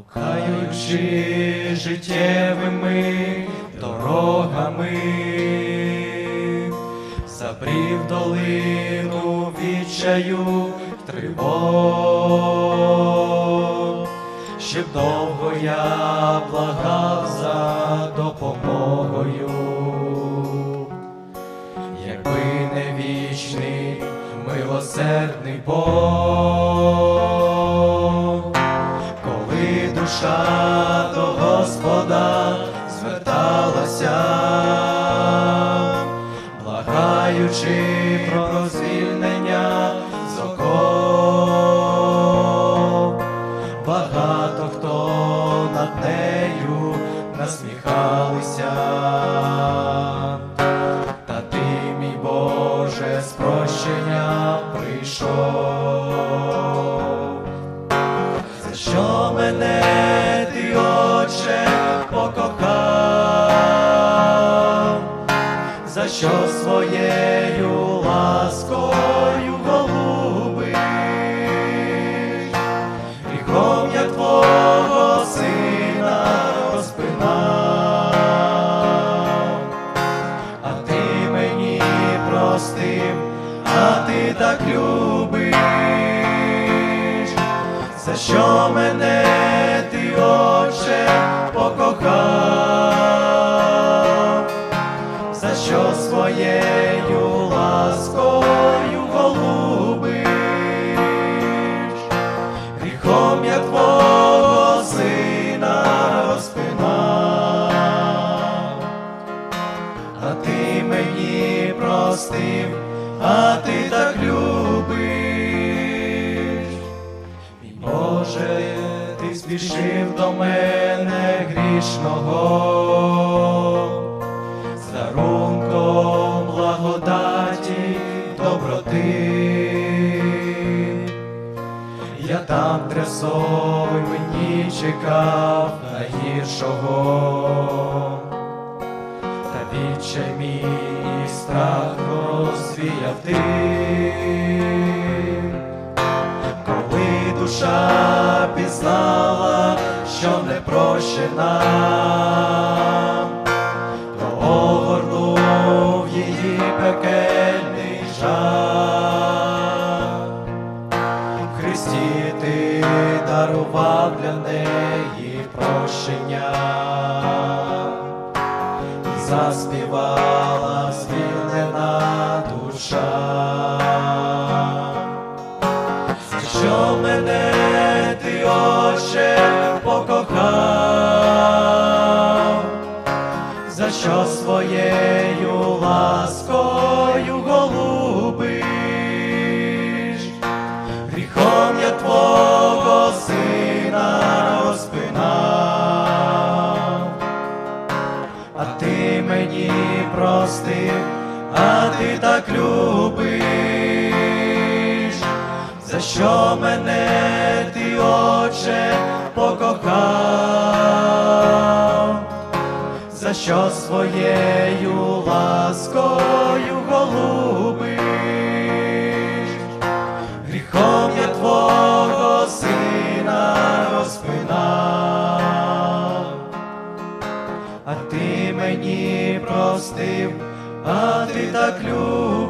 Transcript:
блукаючи життєвими дорогами, забрів долину відчаю тривог, щоб довго я благав за допомогою, якби не вічний милосердний Бог, душа до Господа зверталася, благаючи про звільнення з оков, багато хто над нею насміхалися. Та ти, мій Боже, з прощення прийшов. Що мене ти, Отче, покохав, за що своєю ласкою голубиш, гріхом я твого сина розпинав, а ти мені простив, а ти так любиш, за що мене ти, Отче, покохав, за що своєю ласкою голубиш, гріхом я твого сина розпинав, а ти мені простив, а ти так любиш. Ти спішив до мене грішного, з дарунком благодаті доброти. Я там трясой мені чекав найгіршого, та відчай мій страх розвіяв ти душа пізнала, що не прощена, то огорнув її пекельний жах. В Христі ти дарував для неї прощення заспівала звільнена душа. Розпинав, а ти мені простив, а ти так любиш, за що мене ти, Отче, покохав, за що своєю ласкою мені простив, а ти так любиш.